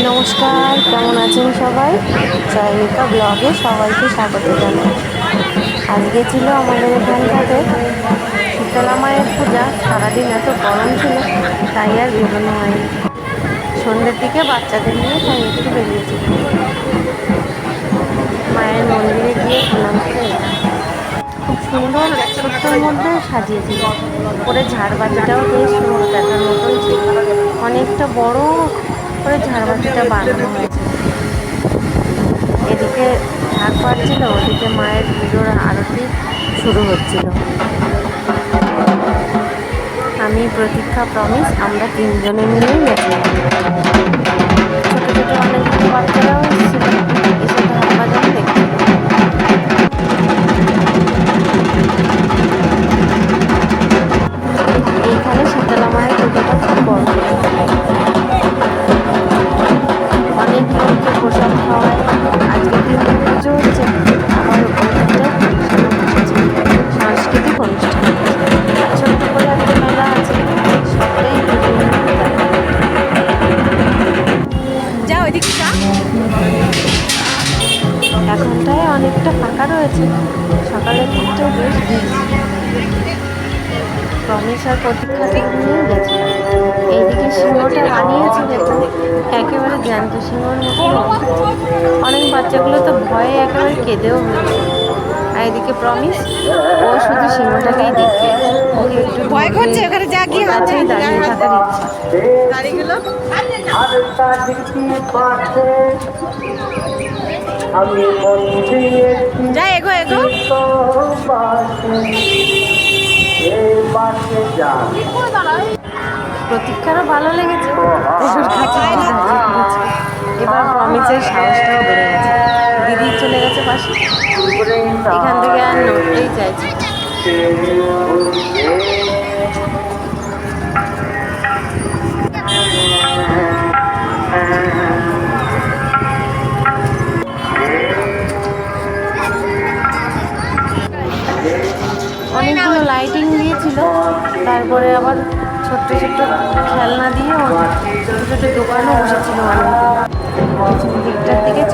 নমস্কার, কেমন আছেন সবাই? জয়মিকা ব্লগে সবাইকে স্বাগত জানাই। আজকে ছিল আমাদের এখানটাতে শীতলা মায়ের পূজা। সারাদিন এত গরম ছিল, তাই আর বেরোনো হয়নি। সন্ধ্যের দিকে বাচ্চাদের নিয়ে তাই একটু বেরিয়েছি। মায়ের মন্দিরে গিয়ে প্রণাম খুব সুন্দর ছোট্টর মধ্যে সাজিয়েছিল করে ঝাড়বাতিটাও বেশ সুন্দর দেখার মতন ছিল। অনেকটা বড় করে ঝাড়বাতিটা বানানো হয়েছে। এদিকে ঝাড় পাচ্ছিল, ওদিকে মায়ের পুজোর আরতি শুরু হচ্ছিল। আমি প্রতীক্ষা প্রমিস আমরা তিনজনে মিলেই গেছিলাম রয়েছে সকালের দিকটাও বেশ ভিড় প্রমিস আর প্রতীক্ষাকে নিয়ে গেছিলাম। এইদিকে সিংহটা বানিয়েছে দেখুন একেবারে জ্যান্ত সিংহর মতো অনেক বাচ্চাগুলো তো ভয়ে একেবারে কেঁদেও হয়েছে আর এদিকে প্রমিস ও শুধু সিংহটাকেই দেখবে ওকে একটু ভয় করছে ওখানে যা গিয়ে ওর দাঁড়িয়ে থাকার ইচ্ছা। গাড়িগুলো আমি প্রতীক্ষারও ভালো লেগেছে। প্রচুর কাছে। এবার প্রমিসের সাহসটাও বেড়ে গেছে। দিদি চলে গেছে পাশে। এখান থেকে আর নড়তেই চাইছে দিয়েছিল তারপরে আবার ছোট্ট ছোট্ট খেলনা দিয়ে ছোট ছোট দোকানও বসেছিল দিকটার দিকে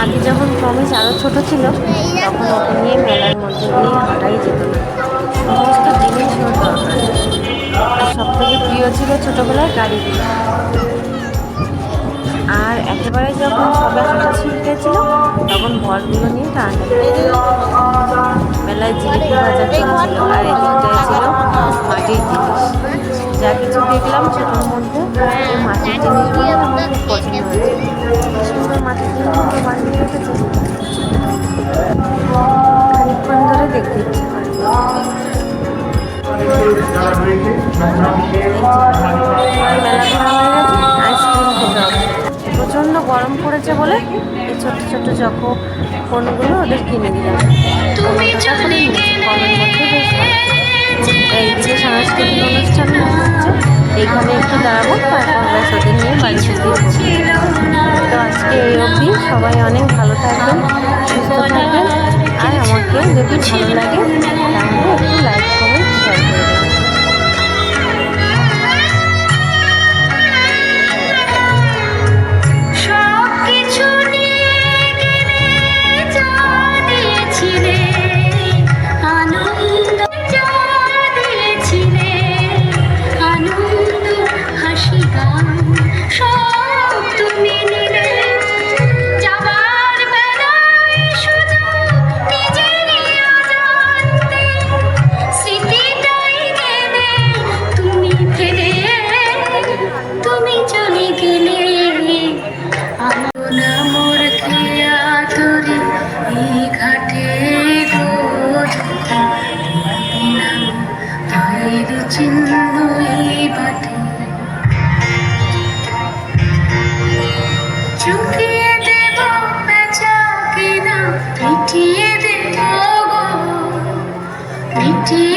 আগে যখন প্রমিস আরও ছোট ছিল, তখন ওকে নিয়ে মেলার মধ্যে দিয়ে হাঁটাই যেত সমস্ত জিনিস সব থেকে প্রিয় ছিল ছোটোবেলার গাড়ি একেবারে যখন সবে হাঁটা শিখেছিল তখন বলগুলো নিয়ে টানাটানি মেলায় জিলিপি ভাজা চলছিল আর এদিকটায় ছিল মাটির জিনিস। যা কিছু দেখলাম ছোটোর মধ্যে মাটির জিনিসগুলো আমার খুব পছন্দ হয়েছে সুন্দর মাটির জিনিসগুলো বানিয়ে রেখেছে। ধরে দেখতে ইচ্ছে করে। পড়েছে বলে এই ছোট্ট ছোট্ট চকো ফোনগুলো ওদের কিনে দিলাম ভালো। এইদিকে সাংস্কৃতিক অনুষ্ঠান হচ্ছে। এইখানে একটু দাঁড়াবো তারপর ব্যাস ওদের নিয়ে দিয়ে তো আজকে এই অবধি সবাই অনেক ভালো থাকবেন সুস্থ থাকবেন। আর আমাকে যদি ভালো লাগে তাহলে একটু লাইক কমেন্ট শেয়ার করে কিনা